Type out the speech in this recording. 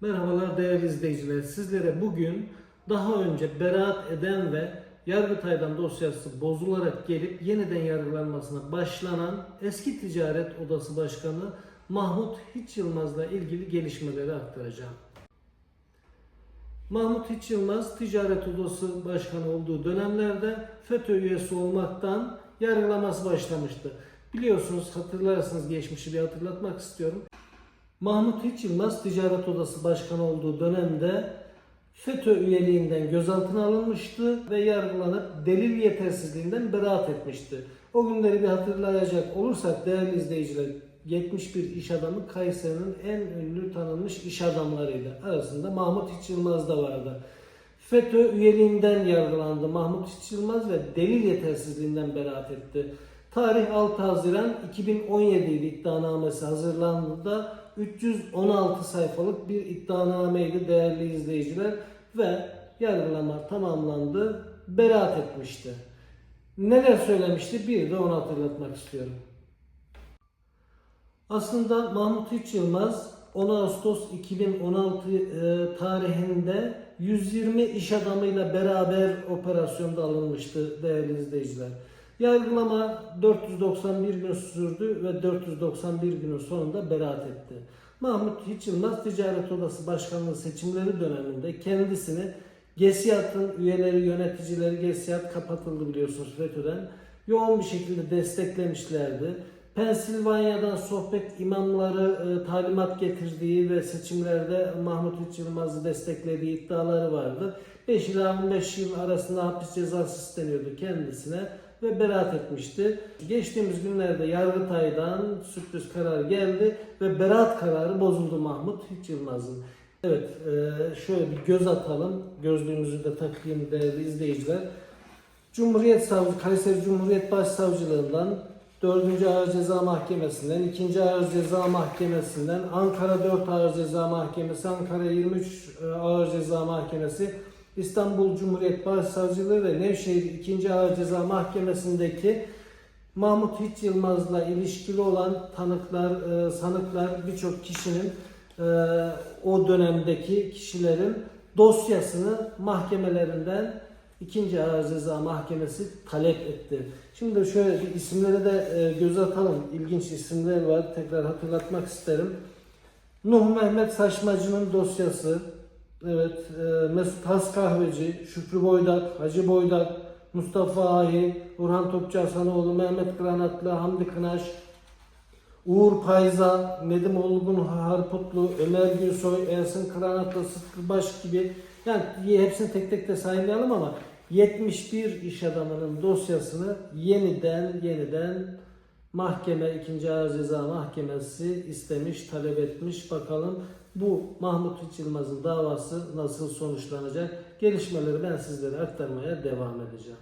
Merhabalar değerli izleyiciler. Sizlere bugün daha önce beraat eden ve Yargıtay'dan dosyası bozularak gelip yeniden yargılanmasına başlanan eski Ticaret Odası Başkanı Mahmut Hiç Yılmaz'la ilgili gelişmeleri aktaracağım. Mahmut Hiç Yılmaz Ticaret Odası Başkanı olduğu dönemlerde FETÖ üyesi olmaktan yargılaması başlamıştı. Biliyorsunuz hatırlarsınız geçmişi bir hatırlatmak istiyorum. Mahmut Hiç Yılmaz Ticaret Odası Başkanı olduğu dönemde FETÖ üyeliğinden gözaltına alınmıştı ve yargılanıp delil yetersizliğinden beraat etmişti. O günleri bir hatırlayacak olursak değerli izleyiciler 71 iş adamı Kayseri'nin en ünlü tanınmış iş adamlarıydı. Arasında Mahmut Hiç Yılmaz da vardı. FETÖ üyeliğinden yargılandı Mahmut Hiç Yılmaz ve delil yetersizliğinden beraat etti. Tarih 6 Haziran 2017 idi iddianamesi hazırlandığında 316 sayfalık bir iddianameydi değerli izleyiciler ve yargılama tamamlandı, beraat etmişti. Neler söylemişti bir de onu hatırlatmak istiyorum. Aslında Mahmut Hiç Yılmaz 10 Ağustos 2016 e, tarihinde 120 iş adamıyla beraber operasyonda alınmıştı değerli izleyiciler. Yargılama 491 gün sürdü ve 491 günün sonunda beraat etti. Mahmut Hiç Yılmaz Ticaret Odası Başkanlığı seçimleri döneminde kendisini GESİAD'ın üyeleri, yöneticileri GESİAD kapatıldı biliyorsunuz FETÖ'den. Yoğun bir şekilde desteklemişlerdi. Pensilvanya'dan sohbet imamları e, talimat getirdiği ve seçimlerde Mahmut Hiç Yılmaz'ı desteklediği iddiaları vardı. 5 ila 15 yıl arasında hapis cezası isteniyordu kendisine ve beraat etmişti. Geçtiğimiz günlerde Yargıtay'dan sürpriz karar geldi ve beraat kararı bozuldu Mahmut Hiç Yılmaz'ın. Evet, e, şöyle bir göz atalım. Gözlüğümüzü de takayım değerli izleyiciler. Cumhuriyet Savcı, Kayseri Cumhuriyet Başsavcılığından 4. Ağır Ceza Mahkemesi'nden, 2. Ağır Ceza Mahkemesi'nden, Ankara 4 Ağır Ceza Mahkemesi, Ankara 23 Ağır Ceza Mahkemesi, İstanbul Cumhuriyet Başsavcılığı ve Nevşehir 2. Ağır Ceza Mahkemesi'ndeki Mahmut Hiç Yılmaz'la ilişkili olan tanıklar, e, sanıklar birçok kişinin e, o dönemdeki kişilerin dosyasını mahkemelerinden 2. Ağır Ceza Mahkemesi talep etti. Şimdi şöyle bir isimlere de e, göz atalım. İlginç isimler var. Tekrar hatırlatmak isterim. Nuh Mehmet Saçmacı'nın dosyası, evet, e, Mesut Has Kahveci, Şükrü Boydak, Hacı Boydak, Mustafa Ahi, Orhan Topçu Hasanoğlu, Mehmet Granatlı, Hamdi Kınaş, Uğur Payza, Nedim Olgun Harputlu, Ömer Gülsoy, Ersin Kıranatlı, Sıtkı Baş gibi yani hepsini tek tek de saymayalım ama 71 iş adamının dosyasını yeniden yeniden mahkeme 2. Ağır Ceza Mahkemesi istemiş, talep etmiş. Bakalım bu Mahmut Hiç Yılmaz'ın davası nasıl sonuçlanacak? Gelişmeleri ben sizlere aktarmaya devam edeceğim.